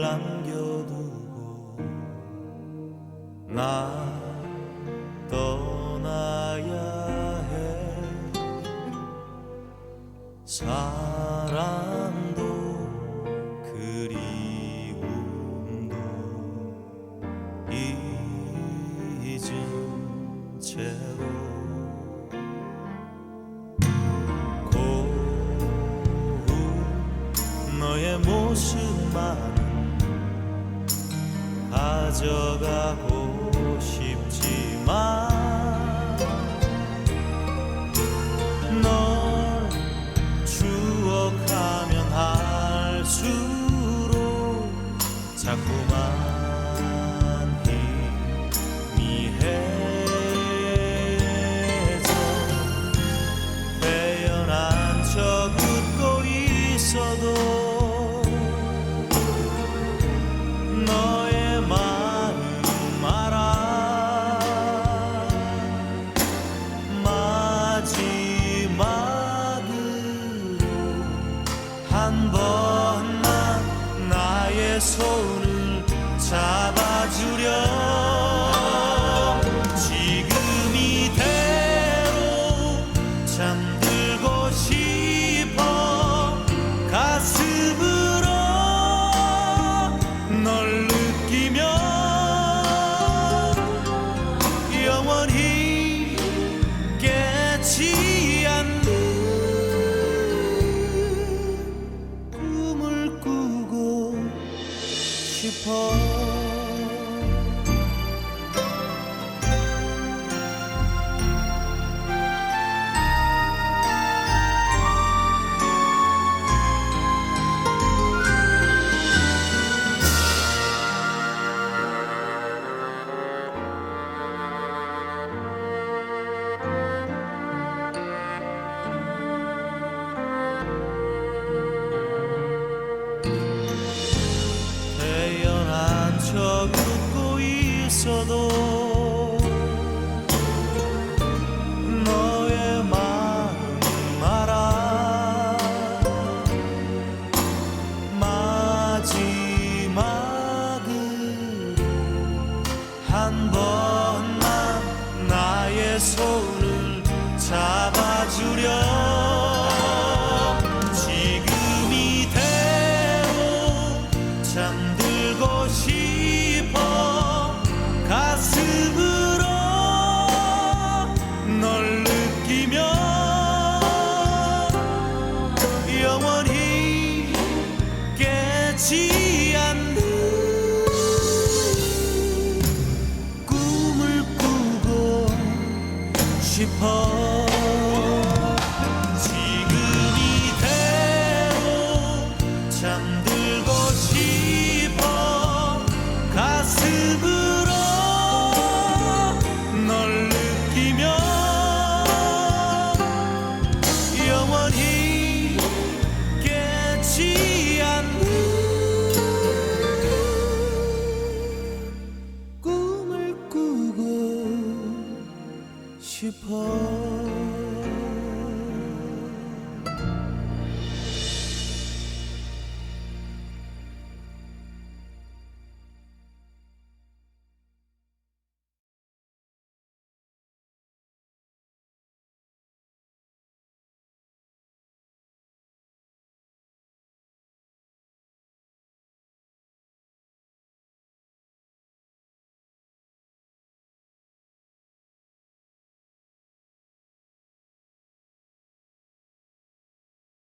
남겨두고 나 떠나야 해. 사랑도 그리움도 잊은 채로 모습만은 가져가고 싶지만 널 추억하면 할수록 자꾸만 한 번만 나의 손을 잡아주렴. 지금 이대로 잠들고 싶어 가슴으로 널 느끼며 영원히 깨지 싶어 잡아주렴 지금 이대로 잠들고 싶어 가슴으로 널 느끼며 영원히 깨지 않는 꿈을 꾸고 싶어 朋。